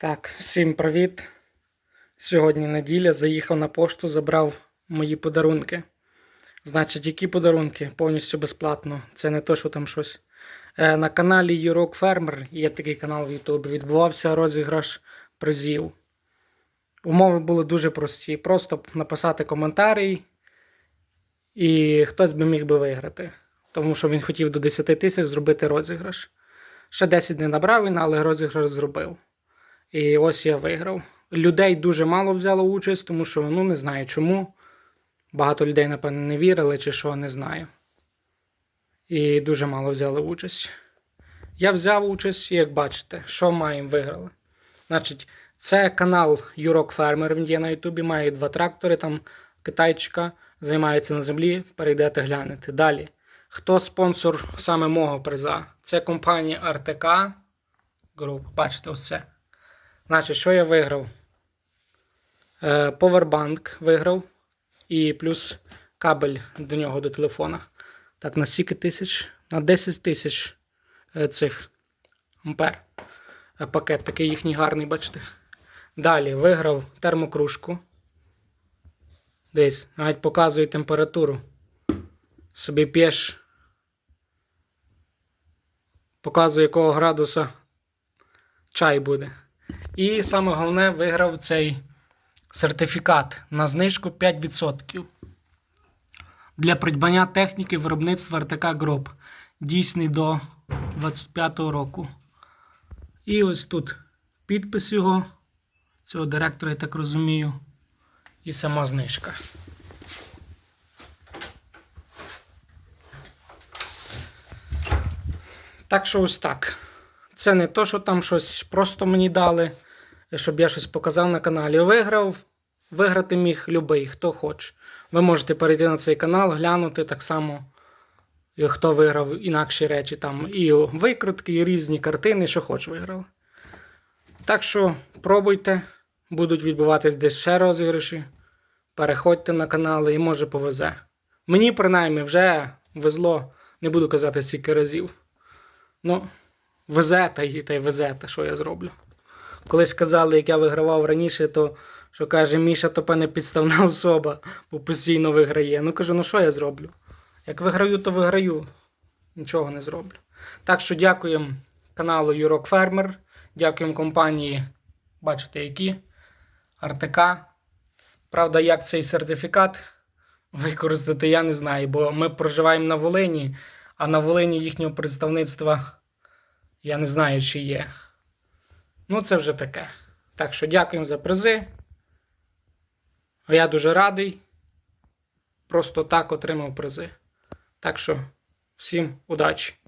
Так, всім привіт. Сьогодні неділя. Заїхав на пошту, забрав мої подарунки. Значить, які подарунки? Повністю безплатно. Це не то, що там щось. Е, на каналі Юрок Фермер, є такий канал в Ютубі, відбувався розіграш призів. Умови були дуже прості. Просто написати коментарі, і хтось би міг би виграти. Тому що він хотів до 10 тисяч зробити розіграш. Ще 10 не набрав він, але розіграш зробив. І ось я виграв. Людей дуже мало взяло участь, тому що ну не знаю чому. Багато людей, напевно, не вірили чи що, не знаю. І дуже мало взяли участь. Я взяв участь, як бачите, що маємо виграли. Значить, це канал Юрок Фермер. Він є на Ютубі, має два трактори, там китайчика, займається на землі. Перейдете глянете. Далі. Хто спонсор саме мого приза? Це компанія РТК Group. Бачите, ось це. Значить, що я виграв? Е, Powerbank виграв. І плюс кабель до нього до телефона. Так, на скільки тисяч? На 10 тисяч е, цих ампер. Е, Пакет такий їхній гарний, бачите. Далі виграв термокружку. Десь, навіть показує температуру. Собі п'єш. Показує якого градуса чай буде. І саме головне, виграв цей сертифікат на знижку 5% для придбання техніки виробництва РТК Гроб, дійсний до 25-го року. І ось тут підпис його, цього директора, я так розумію, і сама знижка. Так що ось так. Це не то, що там щось просто мені дали, щоб я щось показав на каналі. Виграв, виграти міг любий, хто хоче. Ви можете перейти на цей канал, глянути так само, хто виграв інакші речі, там і викрутки, і різні картини, що хоч виграли. Так що пробуйте, будуть відбуватись десь ще розіграші. Переходьте на канали і може повезе. Мені, принаймні, вже везло, не буду казати стільки разів. Ну, везе та й, та й везе, та що я зроблю. Колись казали, як я вигравав раніше, то що каже, Міша то певне підставна особа, бо постійно виграє. Ну кажу, ну що я зроблю? Як виграю, то виграю. Нічого не зроблю. Так що дякуємо каналу Юрок Фермер, дякуємо компанії, бачите, які РТК. Правда, як цей сертифікат використати, я не знаю, бо ми проживаємо на Волині, а на Волині їхнього представництва я не знаю, чи є. Ну, це вже таке. Так що дякуємо за призи. Я дуже радий. Просто так отримав призи. Так що всім удачі!